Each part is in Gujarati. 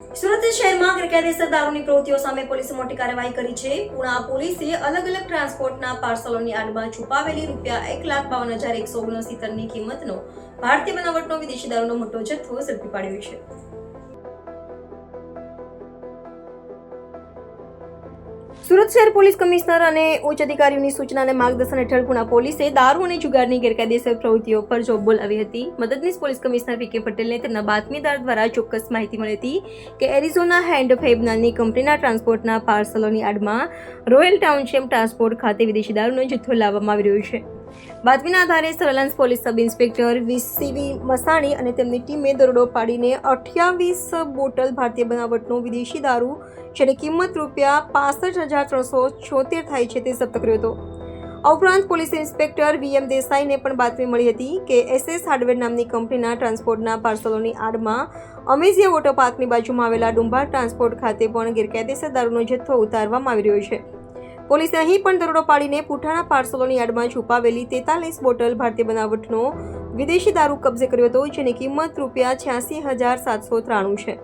સુરત શહેરમાં ગેરકાયદેસર દારૂની પ્રવૃત્તિઓ સામે પોલીસે મોટી કાર્યવાહી કરી છે. પુણા પોલીસે અલગ અલગ ટ્રાન્સપોર્ટના પાર્સલોની આડમાં છુપાવેલી રૂપિયા એક લાખ બાવન હજાર એકસો ઓગણસિત્તેરની કિંમતનો ભારતીય બનાવટનો વિદેશી દારૂનો મોટો જથ્થો ઝડપી પાડ્યો છે. સુરત શહેર પોલીસ કમિશનર અને ઉચ્ચ અધિકારીઓની સૂચના અને માર્ગદર્શન હેઠળ પુણા પોલીસે દારૂ અને જુગારની ગેરકાયદેસર પ્રવૃત્તિઓ પર જોબ બોલાવી હતી. મદદનીશ પોલીસ કમિશનર વી કે પટેલને તેમના બાતમીદાર દ્વારા ચોક્કસ માહિતી મળી હતી કે એરિઝોના હેન્ડ ફેબ નામની કંપનીના ટ્રાન્સપોર્ટના પાર્સલોની આડમાં રોયલ ટાઉનશીપ ટ્રાન્સપોર્ટ ખાતે વિદેશી દારૂનો જથ્થો લાવવામાં આવી રહ્યો છે. બાતમીના આધારે surveillance police sub inspector V C V Masani અને તેમની ટીમે દરોડો પાડીને અઠ્યાવીસ બોટલ ભારતીય બનાવટનો વિદેશી દારૂ, જેની કિંમત રૂપિયા પાસઠ હજાર ત્રણસો છોતેર થાય છે તે જપ્ત કર્યો હતો. આ ઉપરાંત પોલીસ ઇન્સ્પેક્ટર વી દેસાઈને પણ બાતમી મળી હતી કે એસએસ હાર્ડવેર નામની કંપનીના ટ્રાન્સપોર્ટના પાર્સલોની આડમાં અમેઝિયા વોટર પાર્કની બાજુમાં આવેલા ડુંભાર ટ્રાન્સપોર્ટ ખાતે પણ ગેરકાયદેસર દારૂનો જથ્થો ઉતારવામાં આવી રહ્યો છે. પોલીસે અહીં પણ દરોડો પાડીને પુઠાણા પાર્સલોની યાર્ડમાં છુપાવેલી તેતાલીસ બોટલ ભારતીય બનાવટનો વિદેશી દારૂ કબજે કર્યો હતો, જેની કિંમત રૂપિયા છ્યાસી હજાર સાતસો ત્રાણું છે.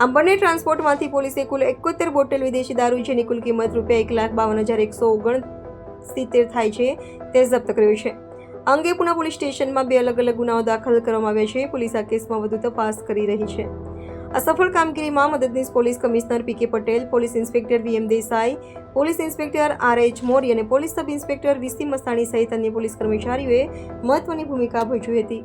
આમ બંને ટ્રાન્સપોર્ટમાંથી પોલીસે કુલ એકોતેર બોટલ વિદેશી દારૂ, જેની કુલ કિંમત રૂપિયા એક લાખ બાવન હજાર એકસો ઓગણ સિત્તેર થાય છે, તે જપ્ત કર્યો છે. અંગે પુના પોલીસ સ્ટેશનમાં બે અલગ અલગ ગુનાઓ દાખલ કરવામાં આવ્યા છે. પોલીસ આ કેસમાં વધુ તપાસ કરી રહી છે. આ સફળ કામગીરીમાં મદદનીશ police commissioner P K Patel, police inspector V Desai, police inspector R H Mori અને પોલીસ સબ ઇન્સ્પેક્ટર વીસી મસ્તાણી સહિત અન્ય પોલીસ કર્મચારીઓએ મહત્વની ભૂમિકા ભજવી હતી.